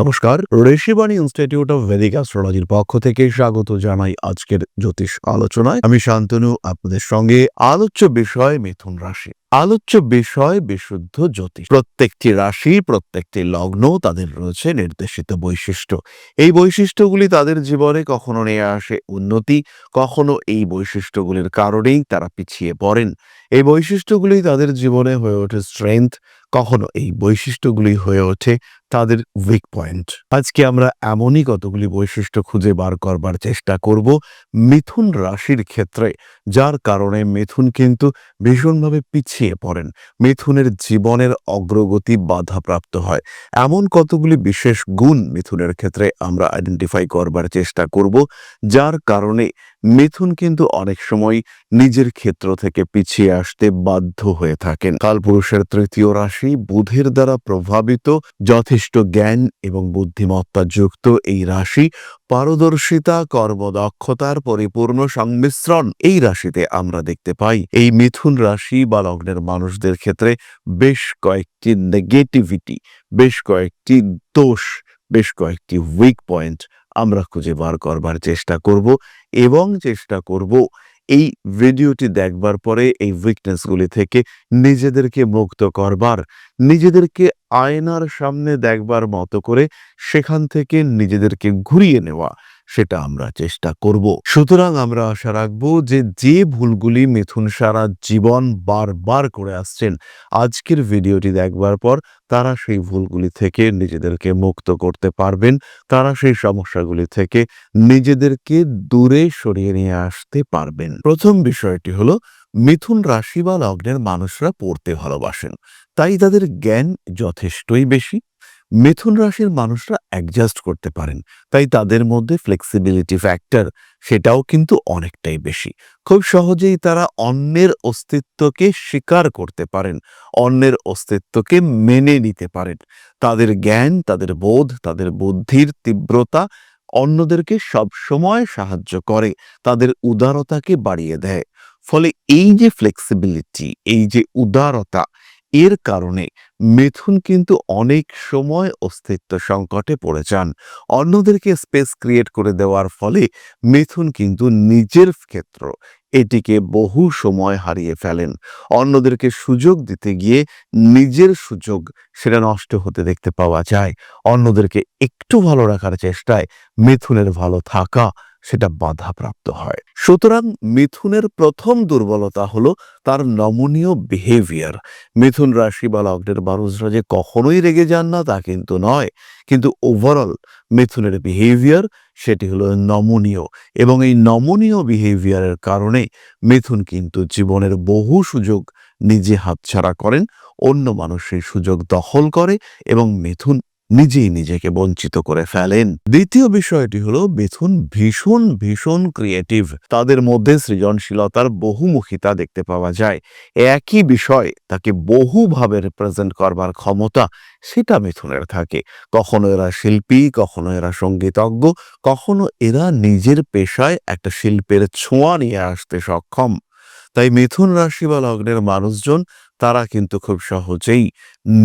নমস্কার, Rishibani institute of Vedic অ্যাস্ট্রোলজির পক্ষ থেকে স্বাগত জানাই আজকের জ্যোতিষ আলোচনায়। আমি শান্তনু, আপনাদের সঙ্গে আলোচ্য বিষয় মিথুন রাশি। আলোচ্য বিষয়, বিশুদ্ধ জ্যোতিষ। প্রত্যেকটি রাশি, প্রত্যেকটি লগ্ন তাদের রয়েছে নির্দেশিত বৈশিষ্ট্য। এই বৈশিষ্ট্যগুলি তাদের জীবনে কখনো নিয়ে আসে উন্নতি, কখনো এই বৈশিষ্ট্যগুলির কারণেই তারা পিছিয়ে পড়েন। এই বৈশিষ্ট্যগুলি তাদের জীবনে হয়ে ওঠে স্ট্রেংথ কখনো এই বৈশিষ্ট্যগুলি হয়ে ওঠে তাদের উইক পয়েন্ট আজকে আমরা এমনই কতগুলি বৈশিষ্ট্য খুঁজে বার করবার চেষ্টা করব মিথুন রাশির ক্ষেত্রে, যার কারণে মিথুন কিন্তু ভীষণভাবে পিছিয়ে পড়েন। মিথুনের জীবনের অগ্রগতি বাধাপ্রাপ্ত হয়। এমন কতগুলি বিশেষ গুণ মিথুনের ক্ষেত্রে আমরা আইডেন্টিফাই করবার চেষ্টা করব, যার কারণে মিথুন কিন্তু অনেক সময় নিজের ক্ষেত্র থেকে পিছিয়ে আসতে বাধ্য হয়ে থাকেন। কালপুরুষের তৃতীয় রাশি বুধের দ্বারা প্রভাবিত, যথেষ্ট জ্ঞান এবং বুদ্ধিমত্তা যুক্ত এই রাশি পারদর্শিতা, কর্মদক্ষতার পরিপূর্ণ সংমিশ্রণ এই রাশিতে আমরা দেখতে পাই। এই মিথুন রাশি বা লগ্নের মানুষদের ক্ষেত্রে বেশ কয়েকটি নেগেটিভিটি বেশ কয়েকটি দোষ, বেশ কয়েকটি উইক পয়েন্ট আমরা খুঁজে বার করবার চেষ্টা করব এবং চেষ্টা করব এই ভিডিওটি দেখবার পরে এই উইকনেসগুলি থেকে নিজেদেরকে মুক্ত করবার, নিজেদেরকে আয়নার সামনে দেখবার মতো করে সেখান থেকে নিজেদেরকে ঘুরিয়ে নেওয়া। সেটা আমরা চেষ্টা করব। সুতরাং আমরা আশা রাখব যে যে ভুলগুলি মিথুন সারা জীবন বারবার করে আসছেন, আজকের ভিডিওটি দেখবার পর তারা সেই ভুলগুলি থেকে নিজেদেরকে মুক্ত করতে পারবেন, তারা সেই সমস্যাগুলি থেকে নিজেদেরকে দূরে সরিয়ে নিয়ে আসতে পারবেন। প্রথম বিষয়টি হলো, মিথুন রাশি বা লগ্নের মানুষরা পড়তে ভালোবাসেন, তাই তাদের জ্ঞান যথেষ্টই বেশি। মিথুন রাশির মানুষরা অ্যাডজাস্ট করতে পারেন। তাই তাদের মধ্যে ফ্লেক্সিবিলিটি ফ্যাক্টর সেটাও কিন্তু অনেকটাই বেশি। খুব সহজেই তারা অন্যের অস্তিত্বকে স্বীকার করতে পারেন, অন্যের অস্তিত্বকে মেনে নিতে পারেন। তাদের জ্ঞান, তাদের বোধ, তাদের বুদ্ধির তীব্রতা অন্যদেরকে সবসময় সাহায্য করে, তাদের উদারতাকে বাড়িয়ে দেয়। ফলে এই যে ফ্লেক্সিবিলিটি এই যে উদারতা এর কারণে মিথুন কিন্তু অনেক সময় অস্তিত্ব সংকটে পড়ে যান। অন্যদেরকে স্পেস ক্রিয়েট করে দেওয়ার ফলে মিথুন কিন্তু নিজের ক্ষেত্র এটিকে বহু সময় হারিয়ে ফেলেন। অন্যদেরকে সুযোগ দিতে গিয়ে নিজের সুযোগ সেটা নষ্ট হতে দেখতে পাওয়া যায়। অন্যদেরকে একটু ভালো রাখার চেষ্টায় মিথুনের ভালো থাকা সেটা বাধাপ্রাপ্ত হয়। সুতরাং মিথুনের প্রথম দুর্বলতা হলো তার নমনীয় বিহেভিয়ার মিথুন রাশি বা লগ্নের মানুষরা যে কখনোই রেগে যান না, তা কিন্তু নয়। কিন্তু ওভারঅল মিথুনের বিহেভিয়ার সেটি হলো নমনীয় এবং এই নমনীয় বিহেভিয়ারের কারণে মিথুন কিন্তু জীবনের বহু সুযোগ নিজে হাতছাড়া করেন, অন্য মানুষ সেই সুযোগ দখল করে এবং মিথুন নিজেই নিজেকে বঞ্চিত করে ফেলেন। দ্বিতীয় বিষয়টি হলো মিথুন ভীষণ ভীষণ ক্রিয়েটিভ তাদের মধ্যে সৃজনশীলতার বহুমুখিতা দেখতে পাওয়া যায়। একই বিষয়, তাকে বহুভাবে রিপ্রেজেন্ট করবার ক্ষমতা, সেটা মিথুনের থাকে। কখনো এরা শিল্পী, কখনো এরা সঙ্গীতজ্ঞ, কখনো এরা নিজের পেশায় একটা শিল্পের ছোঁয়া নিয়ে আসতে সক্ষম। তাই মিথুন রাশি বা লগ্নের মানুষজন তারা কিন্তু খুব সহজেই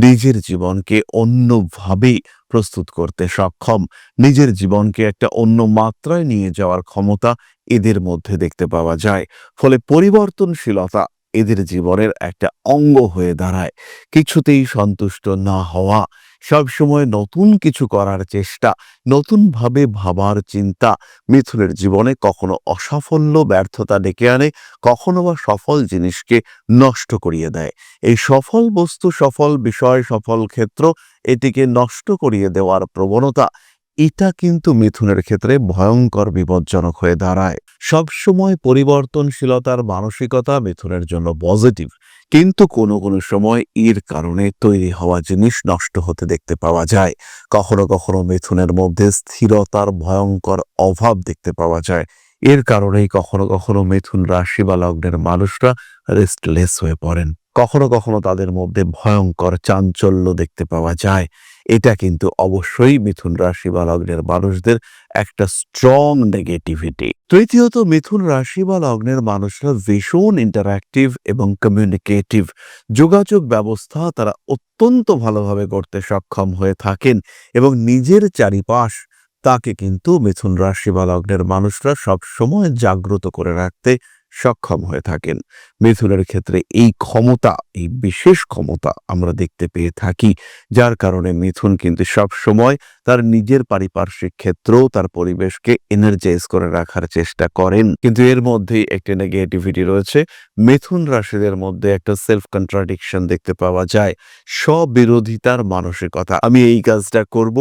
নিজের জীবনকে অন্যভাবে প্রস্তুত করতে সক্ষম। নিজের জীবনকে একটা অন্য মাত্রায় নিয়ে যাওয়ার ক্ষমতা এদের মধ্যে দেখতে পাওয়া যায়। ফলে পরিবর্তনশীলতা এদের জীবনের একটা অঙ্গ হয়ে দাঁড়ায়। কিছুতেই সন্তুষ্ট না হওয়া সবসময় নতুন কিছু করার চেষ্টা, নতুনভাবে ভাবার চিন্তা। মিথুনের জীবনে কখনো অসাফল্য ব্যর্থতা ডেকে আনে, কখনো বা সফল জিনিসকে নষ্ট করিয়ে দেয়। এই সফল বস্তু, সফল বিষয়, সফল ক্ষেত্র এটিকে নষ্ট করিয়ে দেওয়ার প্রবণতা, এটা কিন্তু মিথুনের ক্ষেত্রে ভয়ঙ্কর, বিপজ্জনক হয়ে দাঁড়ায়। সবসময় পরিবর্তনশীলতার মানসিকতা মিথুনের জন্য পজিটিভ। কিন্তু কোনো কোনো সময় এর কারণে তৈরি হওয়া জিনিস নষ্ট হতে দেখতে পাওয়া যায়। কখনো কখনো মিথুনের মধ্যে স্থিরতার ভয়ঙ্কর অভাব দেখতে পাওয়া যায়। এর কারণেই কখনো কখনো মিথুন রাশি বা লগ্নের মানুষরা রেস্টলেস হয়ে পড়েন। কখনো কখনো তাদের মধ্যে ভয়ঙ্কর চাঞ্চল্য দেখতে পাওয়া যায়। এটা কিন্তু অবশ্যই মিথুন রাশি বা লগ্নের মানুষদের একটা স্ট্রং নেগেটিভিটি তৃতীয়ত, মিথুন রাশি বা লগ্নের মানুষরা ভীষণ ইন্টারাক্টিভ এবং কমিউনিকেটিভ যোগাযোগ ব্যবস্থা তারা অত্যন্ত ভালোভাবে করতে সক্ষম হয়ে থাকেন এবং নিজের চারিপাশ তাকে কিন্তু মিথুন রাশি বা লগ্নের মানুষরা সবসময় জাগ্রত করে রাখতে সক্ষম হয়ে থাকেন। মিথুনের ক্ষেত্রে এই ক্ষমতা, এই বিশেষ ক্ষমতা আমরা দেখতে পেয়ে থাকি, যার কারণে মিথুন কিন্তু সব সময় তার নিজের পারিপার্শ্বিক ক্ষেত্র তার পরিবেশকে এনার্জাইজ করে রাখার চেষ্টা করেন। কিন্তু এর মধ্যেই একটি নেগেটিভিটি রয়েছে। মিথুন রাশিদের মধ্যে একটা সেলফ কন্ট্রাডিকশন দেখতে পাওয়া যায়। স্ববিরোধিতার মানসিকতা। আমি এই কাজটা করব,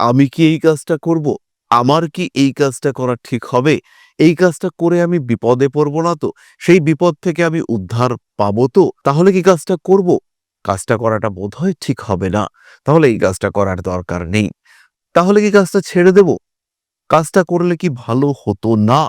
আমি কি এই কাজটা করব? আমার কি এই কাজটা করা ঠিক হবে? এই কাজটা করে আমি বিপদে পড়ব না তো? সেই বিপদ থেকে আমি উদ্ধার পাবো তো? তাহলে কি কাজটা করব? কাজটা করাটা বোধহয় ঠিক হবে না। তাহলে এই কাজটা করার দরকার নেই। তাহলে কি কাজটা ছেড়ে দেব? কাজটা করলে কি ভালো হতো না?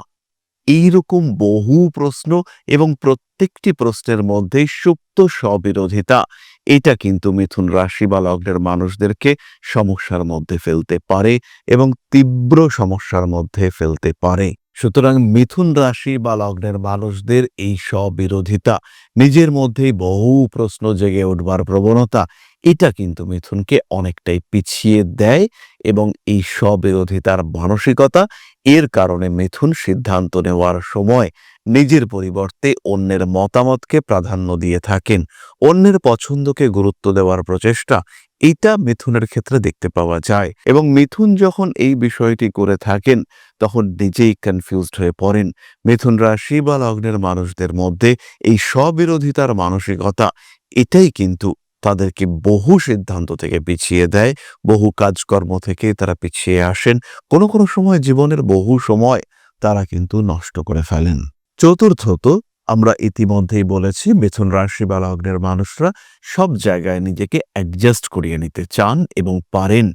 এইরকম বহু প্রশ্ন এবং প্রত্যেকটি প্রশ্নের মধ্যে সুপ্ত স্ববিরোধিতা। এটা কিন্তু মিথুন রাশি বা লগ্নের মানুষদেরকে সমস্যার মধ্যে ফেলতে পারে এবং তীব্র সমস্যার মধ্যে ফেলতে পারে। সুতরাং মিথুন রাশি বা লগ্নের মানুষদের এই স্ববিরোধিতা, নিজের মধ্যেই বহু প্রশ্ন জেগে উঠবার প্রবণতা, এটা কিন্তু মিথুনকে অনেকটাই পিছিয়ে দেয় এবং এই স্ববিরোধিতার মানসিকতা এর কারণে মিথুন সিদ্ধান্ত নেওয়ার সময় নিজের পরিবর্তে অন্যের মতামতকে প্রাধান্য দিয়ে থাকেন। অন্যের পছন্দকে গুরুত্ব দেওয়ার প্রচেষ্টা, এটা মিথুনের ক্ষেত্রে দেখতে পাওয়া যায়। এবং মিথুন যখন এই বিষয়টি করে থাকেন, তখন নিজেই কনফিউজড হয়ে পড়েন। মিথুন রাশি বা লগ্নের মানুষদের মধ্যে এই স্ববিরোধিতার মানসিকতা, এটাই কিন্তু তাদেরকে বহু সিদ্ধান্ত থেকে পিছিয়ে দেয়, বহু কাজকর্ম থেকে তারা পিছিয়ে আসেন। কোনো কোনো সময় জীবনের বহু সময় তারা কিন্তু নষ্ট করে ফেলেন। চতুর্থত, আমরা ইতিমধ্যেই বলেছি, মিথুন রাশি বা লগ্নের মানুষরা সব জায়গায় নিজেকে অ্যাডজাস্ট করিয়ে নিতে চান এবং পারেন।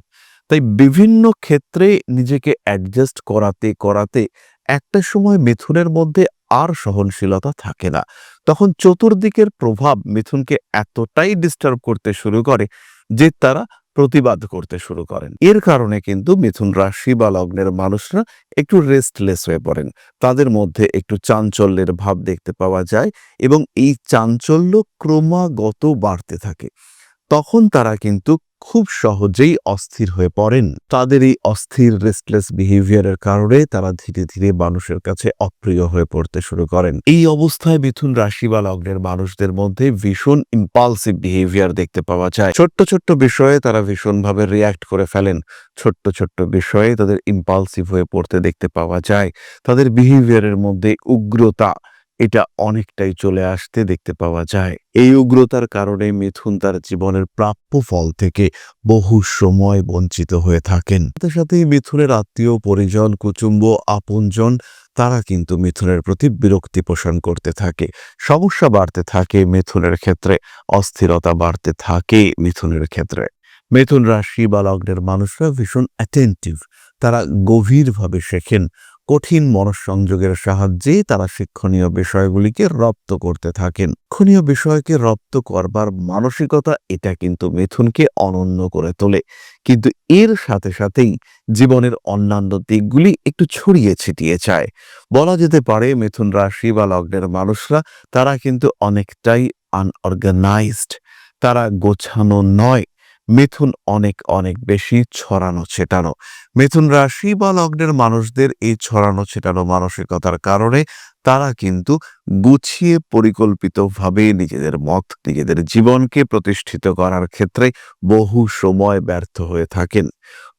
তাই বিভিন্ন ক্ষেত্রে নিজেকে অ্যাডজাস্ট করাতে করাতে একটা সময় মিথুনের মধ্যে আর সহনশীলতা থাকে না। তখন চতুর্দিকের প্রভাব মিথুনকে এতটাই ডিস্টার্ব করতে শুরু করে যে তারা প্রতিবাদ করতে শুরু করেন। এর কারণে কিন্তু মিথুন রাশি বা লগ্নের মানুষরা একটু রেস্টলেস হয়ে পড়েন। তাদের মধ্যে একটু চাঞ্চল্যের ভাব দেখতে পাওয়া যায় এবং এই চাঞ্চল্য ক্রমাগত বাড়তে থাকে। তখন তারা কিন্তু খুব সহজেই অস্থির হয়ে পড়েন। তাদের এই অস্থির রেস্টলেস বিহেভিয়ারের কারণে তারা ধীরে ধীরে মানুষের কাছে অপ্রিয় হয়ে পড়তে শুরু করেন। এই অবস্থায় মিথুন রাশি বা লগ্নের মানুষদের মধ্যে ভীষণ ইম্পালসিভ বিহেভিয়ার দেখতে পাওয়া যায়। ছোট্ট ছোট্ট বিষয়ে তারা ভীষণভাবে রিয়াক্ট করে ফেলেন। ছোট্ট ছোট্ট বিষয়ে তাদের ইম্পালসিভ হয়ে পড়তে দেখতে পাওয়া যায়। তাদের বিহেভিয়ারের মধ্যে উগ্রতা এটা অনেকটাই চলে আসতে দেখতে পাওয়া যায়। এই উগ্রতার কারণে মিথুন তার জীবনের প্রাপ্য ফল থেকে বহু সময় বঞ্চিত হয়ে থাকেন। সাথে সাথে মিথুনের আত্মীয়, পরিজন কুচুম্ব আপনজন, তারা কিন্তু মিথুনের প্রতি বিরক্তি পোষণ করতে থাকে। সমস্যা বাড়তে থাকে মিথুনের ক্ষেত্রে, অস্থিরতা বাড়তে থাকে মিথুনের ক্ষেত্রে। মিথুন রাশি বা লগ্নের মানুষরা ভীষণ অ্যাটেন্টিভ তারা গভীরভাবে শেখেন কঠিন মনঃসংযোগের সাহায্যে তারা শিক্ষণীয় বিষয়গুলিকে রপ্ত করতে থাকেন। শিক্ষণীয় বিষয়কে রপ্ত করবার মানসিকতা এটা কিন্তু মিথুনকে অনন্য করে তোলে। কিন্তু এর সাথে সাথেই জীবনের অন্যান্য দিকগুলি একটু ছড়িয়ে ছিটিয়ে চায়। বলা যেতে পারে, মিথুন রাশি বা লগ্নের মানুষরা তারা কিন্তু অনেকটাই আনঅর্গানাইজড তারা গোছানো নয়। মিথুন অনেক অনেক বেশি ছড়ানো, ছেটানো। মিথুন রাশি বা লগ্নের মানুষদের এই ছড়ানো, ছেটানো মানসিকতার কারণে তারা কিন্তু গুছিয়ে পরিকল্পিতভাবে নিজেদের মত, নিজেদের জীবনকে প্রতিষ্ঠিত করার ক্ষেত্রে বহু সময় ব্যর্থ হয়ে থাকেন।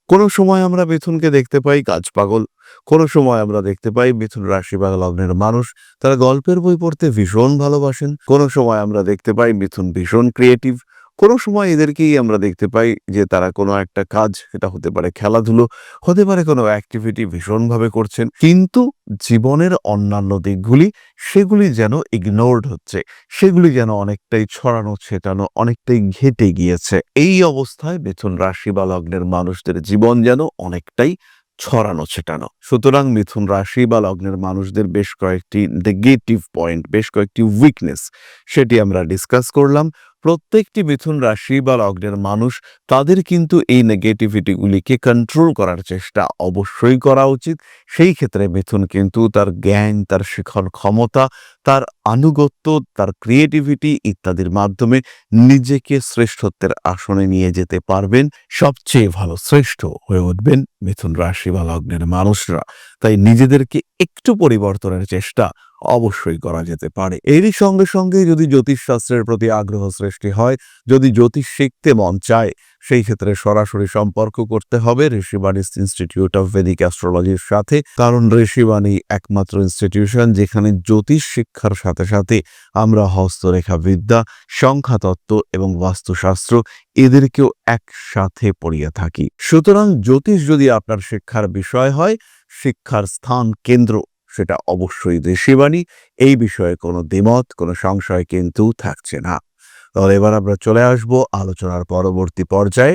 কোনো সময় আমরা মিথুনকে দেখতে পাই কাজ পাগল, কোনো সময় আমরা দেখতে পাই মিথুন রাশি বা লগ্নের মানুষ তারা গল্পের বই পড়তে ভীষণ ভালোবাসেন, কোনো সময় আমরা দেখতে পাই মিথুন ভীষণ ক্রিয়েটিভ কোনো সময় এদেরকেই আমরা দেখতে পাই যে তারা কোনো একটা কাজ সেটা হতে পারে খেলাধুলো, হতে পারে কোনো অ্যাক্টিভিটি ভীষণভাবে করছেন। কিন্তু জীবনের অন্যান্য দিকগুলি, সেগুলি যেন ইগনোরড হচ্ছে, সেগুলি যেন অনেকটাই ছড়ানো, ছেটানো, অনেকটাই ঘেটে গিয়েছে। এই অবস্থায় মিথুন রাশি বা লগ্নের মানুষদের জীবন যেন অনেকটাই ছড়ানো, ছেটানো। সুতরাং মিথুন রাশি বা লগ্নের মানুষদের বেশ কয়েকটি নেগেটিভ পয়েন্ট বেশ কয়েকটি উইকনেস সেটি আমরা ডিসকাস করলাম। প্রত্যেকটি মিথুন রাশি বা লগ্নের মানুষ তাদের কিন্তু এই নেগেটিভিটিগুলিকে কন্ট্রোল করার চেষ্টা অবশ্যই করা উচিত। সেই ক্ষেত্রে মিথুন কিন্তু তার জ্ঞান, তার শিখন ক্ষমতা, তার আনুগত্য, তার ক্রিয়েটিভিটি ইত্যাদির মাধ্যমে নিজেকে শ্রেষ্ঠত্বের আসনে নিয়ে যেতে পারবেন। সবচেয়ে ভালো শ্রেষ্ঠ হয়ে উঠবেন মিথুন রাশি বা লগ্নের মানুষরা। তাই নিজেদেরকে একটু পরিবর্তনের চেষ্টা অবশ্যই করা যেতে পারে। এরই সঙ্গে সঙ্গে যদি জ্যোতিষশাস্ত্রের প্রতি আগ্রহ সৃষ্টি হয়, যদি জ্যোতিষ শিখতে মন চায়, সেই ক্ষেত্রে সরাসরি সম্পর্ক করতে হবে ঋষিবাণী ইনস্টিটিউট অফ ভেদিক অ্যাস্ট্রোলজির সাথে। কারণ ঋষিবাণী একমাত্র ইনস্টিটিউশন যেখানে জ্যোতিষ শিক্ষার সাথে সাথে আমরা হস্তরেখা বিদ্যা, সংখ্যাতত্ত্ব এবং বাস্তুশাস্ত্র এদেরকেও একসাথে পড়িয়ে থাকি। সুতরাং জ্যোতিষ যদি আপনার শিক্ষার বিষয় হয়, শিক্ষার স্থান কেন্দ্র সেটা অবশ্যই দেশিবাণী। এই বিষয়ে কোনো দ্বিমত, কোনো সংশয় কিন্তু থাকছে না। তাহলে এবার আমরা চলে আসব আলোচনার পরবর্তী পর্যায়ে।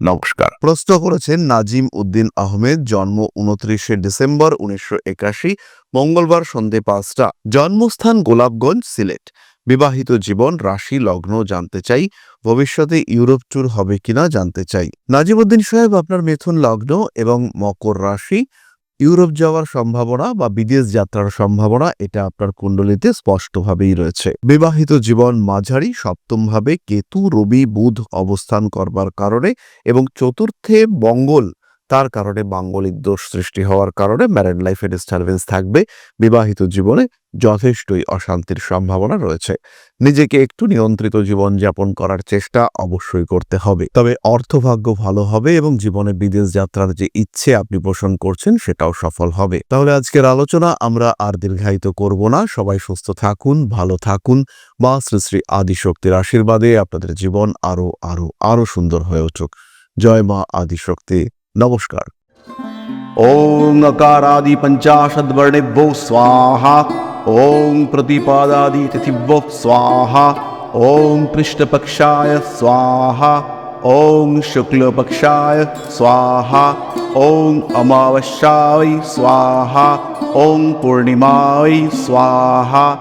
নমস্কার। প্রশ্ন করেছেন নাজিম উদ্দিন আহমেদ, জন্ম উনত্রিশে ডিসেম্বর উনিশশো একাশি, মঙ্গলবার সন্ধে পাঁচটা। জন্মস্থান গোলাপগঞ্জ, সিলেট। বিবাহিত জীবন, রাশি, লগ্ন জানতে চাই। ভবিষ্যতে ইউরোপ ট্যুর হবে কিনা জানতে চাই। নাজিমুদ্দিন সাহেব, আপনার মিথুন লগ্ন এবং মকর রাশি। ইউরোপ যাওয়ার সম্ভাবনা বা বিদেশ যাত্রার সম্ভাবনা এটা আপনার কুণ্ডলিতে স্পষ্টভাবেই রয়েছে। বিবাহিত জীবন মাঝারি সপ্তমভাবে কেতু, রবি, বুধ অবস্থান করবার কারণে এবং চতুর্থে মঙ্গল তার কারণে মাঙ্গলিক দোষ সৃষ্টি হওয়ার কারণে ম্যারেড লাইফে ডিস্টারবেন্স থাকবে। বিবাহিত জীবনে যথেষ্টই অশান্তির সম্ভাবনা রয়েছে। নিজেকে একটু নিয়ন্ত্রিত জীবন যাপন করার চেষ্টা অবশ্যই করতে হবে। তবে অর্থভাগ্য ভালো হবে এবং জীবনে বিদেশ যাত্রার যে ইচ্ছে আপনি পোষণ করছেন সেটাও সফল হবে। তাহলে আজকের আলোচনা আমরা আর দীর্ঘায়িত করব না। সবাই সুস্থ থাকুন, ভালো থাকুন। মা শ্রী শ্রী আদিশক্তির আশীর্বাদে আপনাদের জীবন আরও আরও আরও সুন্দর হয়ে উঠুক। জয় মা আদিশক্তি। নমস্কার। ওম নকারাদি পঞ্চাশদ্বর্ণেভ্য স্বাহা। ওম প্রতিপাদাদি তিথিভ্য স্বাহা। ওম কৃষ্ণপক্ষায় স্বাহা। ওম শুক্লপক্ষায় স্বাহা। ওম অমাবস্যায় স্বাহা। ওম পূর্ণিমায় স্বাহা।